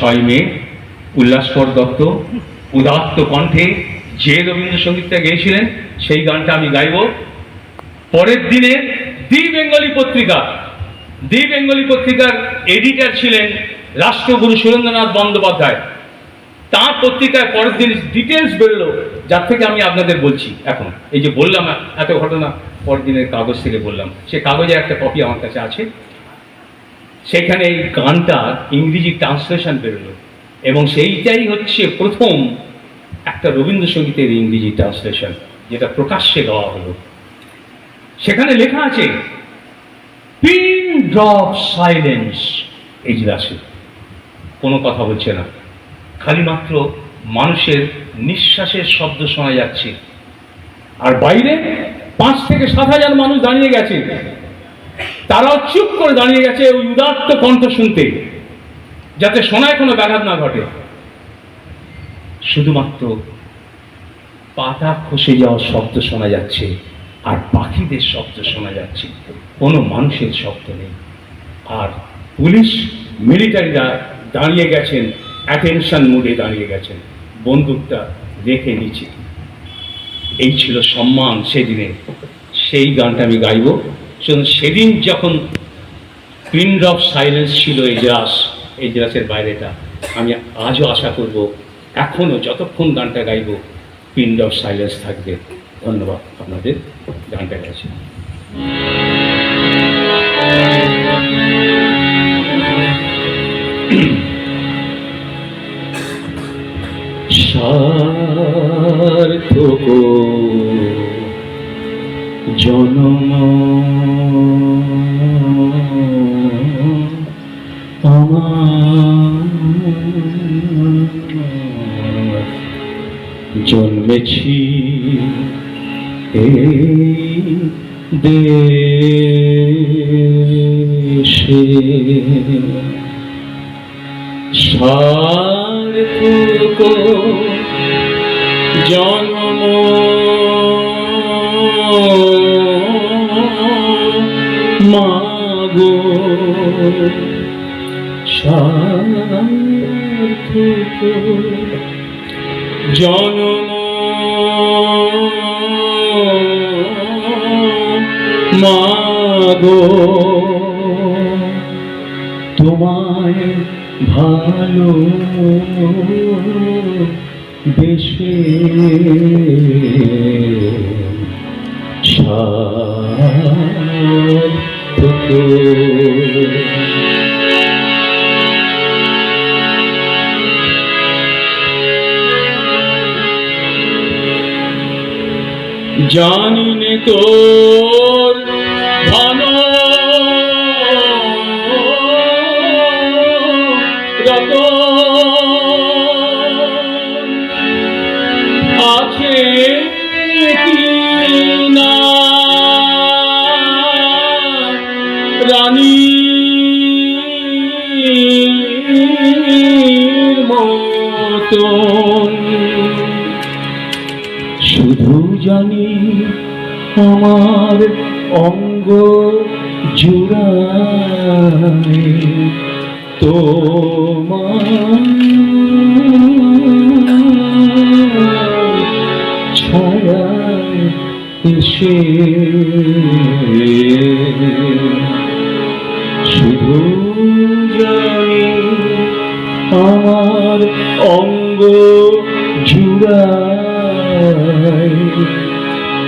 ছয় মে উল্লাসকর দত্ত, উদাত্ত কণ্ঠে যে রবীন্দ্রসঙ্গীতটা গেয়েছিলেন, সেই গানটা আমি গাইব। পরের দিনে দি বেঙ্গলি পত্রিকা, দি বেঙ্গলি পত্রিকার এডিটার ছিলেন রাষ্ট্রগুরু সুরেন্দ্রনাথ বন্দ্যোপাধ্যায়। তার পত্রিকায় পরের দিন ডিটেলস বেরোলো, যার থেকে আমি আপনাদের বলছি এখন। এই যে বললাম, এত ঘটনা পরের দিনের কাগজ থেকে বললাম। সে কাগজে একটা কপি আমার কাছে আছে। সেখানে এই গানটার ইংরেজি ট্রান্সলেশন বেরোলো। এবং সেইটাই হচ্ছে প্রথম একটা রবীন্দ্রসঙ্গীতের ইংরেজি ট্রান্সলেশন, যেটা প্রকাশ্যে দেওয়া হলো। সেখানে লেখা আছে পিন ড্রপ সাইলেন্স এজলাসে। কোনো কথা বলছে না। খালি মাত্র মানুষের নিঃশ্বাসের শব্দ শোনা যাচ্ছে। আর বাইরে পাঁচ থেকে সাত হাজার মানুষ দাঁড়িয়ে গেছে। তারাও চুপ করে দাঁড়িয়ে গেছে ওই উদাত্ত কণ্ঠ শুনতে, যাতে শোনায় কোনো ব্যাঘাত না ঘটে। শুধুমাত্র পাতা খসে যাওয়ার শব্দ শোনা যাচ্ছে, আর পাখিদের শব্দ শোনা যাচ্ছে। কোনো মানুষের শব্দ নেই। আর পুলিশ, মিলিটারিরা দাঁড়িয়ে গেছেন অ্যাটেনশন মুডে দাঁড়িয়ে গেছেন। বন্দুকটা রেখে নিচে। এই ছিল সম্মান সেদিনে। সেই গানটা আমি গাইব। সেদিন যখন পিন্ড অফ সাইলেন্স ছিল এজরাস এজরাসের বাইরেটা, আমি আজও আশা করব, এখনও যতক্ষণ গানটা গাইব পিন্ড অফ সাইলেন্স থাকবে। ধন্যবাদ আপনাদের, গানটা গাইছি। সার্থক জনম জন্মেছি এই দেশে। সার্থক জন্ম সার্থক জন্ম মাগো। তোমায় ভালো বেশে জানি নে তোর ভালো। রত। আছে না? রানী মতন। শুধু জানি আমার অঙ্গ জুড়ায় তোমার ছায়ায় এসে শুধু জানি আমার অঙ্গ জুড়ায়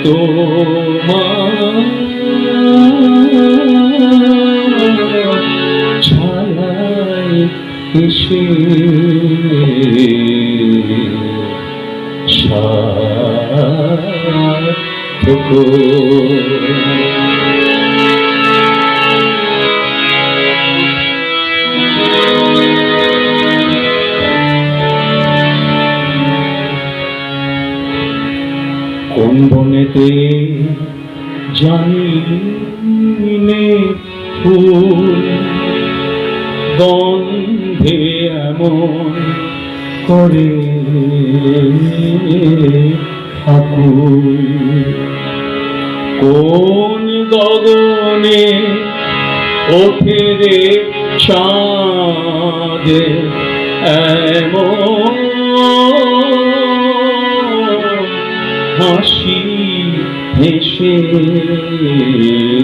তোমার ছায়ায় এসে কোন বনেতে জানি নে ফুল, গন্ধে এমন করে আকুল কোন গগনে ওঠে রে চাঁদ এমন হাসি হেসে